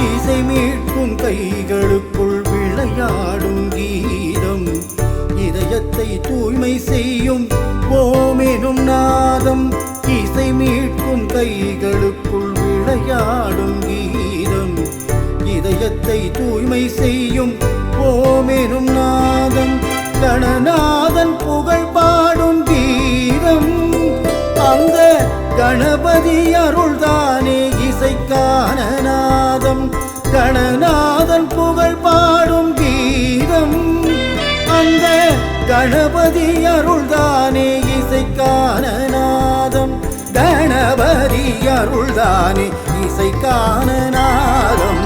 இசை மீட்கும் கைகளுக்குள் விளையாடும் கீதம். இதயத்தை தூய்மை செய்யும் ஓமெனும் நாதம். இசை மீட்கும் கைகளுக்குள் விளையாடும் கீதம். இதயத்தை தூய்மை செய்யும் ஓமெனும் நாதம். கணநாதன் புகழ் பாடும் கீதம். அந்த கணபதி அருள்தான் கணநாதன் புகழ் பாடும் கீதம். அந்த கணபதி அருள்தானே இசைக்கான நாதம் கணபதி அருள்தானே இசைக்கான நாதம்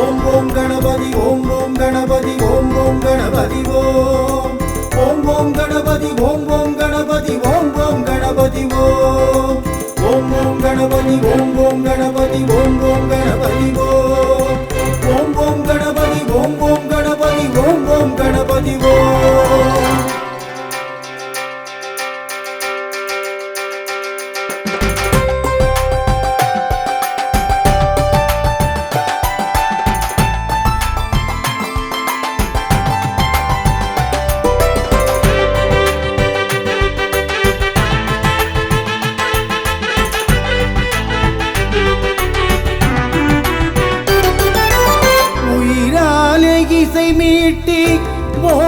ஓம் ஓம் கணபதி ஓம் ஓம் கணபதி ஓம் ஓம் கணபதி ஓம். ஓம் ஓம் கணபதி ஓம் ஓம் கணபதி ஓம் ஓம் கணபதி ஓம். ஓம் ஓம் கணபதி ஓம் ஓம் கணபதி ஓம் ஓம் கணபதி ஓம்.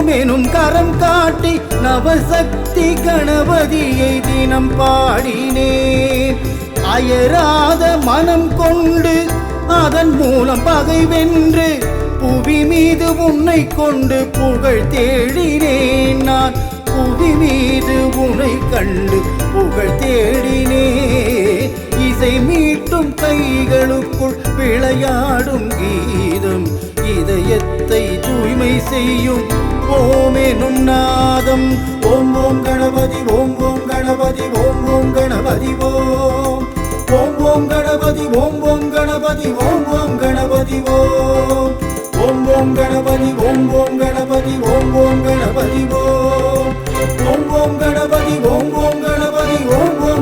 ஓமெனும் கரம் காட்டி நவசக்தி கணபதியை தினம் பாடினேன். அயராத மனம் கொண்டு அதன் மூலம் பகை வென்று புவி மீது உன்னை கொண்டு புகழ் தேடினேன். நான் புவி மீது உன்னை கண்டு புகழ் தேடினேன். இசை மீட்டும் கைகளுக்குள் விளையாடும் கீதம் இதயத்தை தூய்மை செய்யும் ஓம் எனும் நாதம் ஓம் ஓம் கணபதி ஓம் ஓம் கணபதி ஓம் ஓம் கணபதி ஓம் ஓம் ஓம் கணபதி ஓம் ஓம் கணபதி ஓம் ஓம் கணபதி ஓம் ஓம் ஓம் கணபதி ஓம் ஓம் கணபதி ஓம் ஓம் கணபதி ஓம்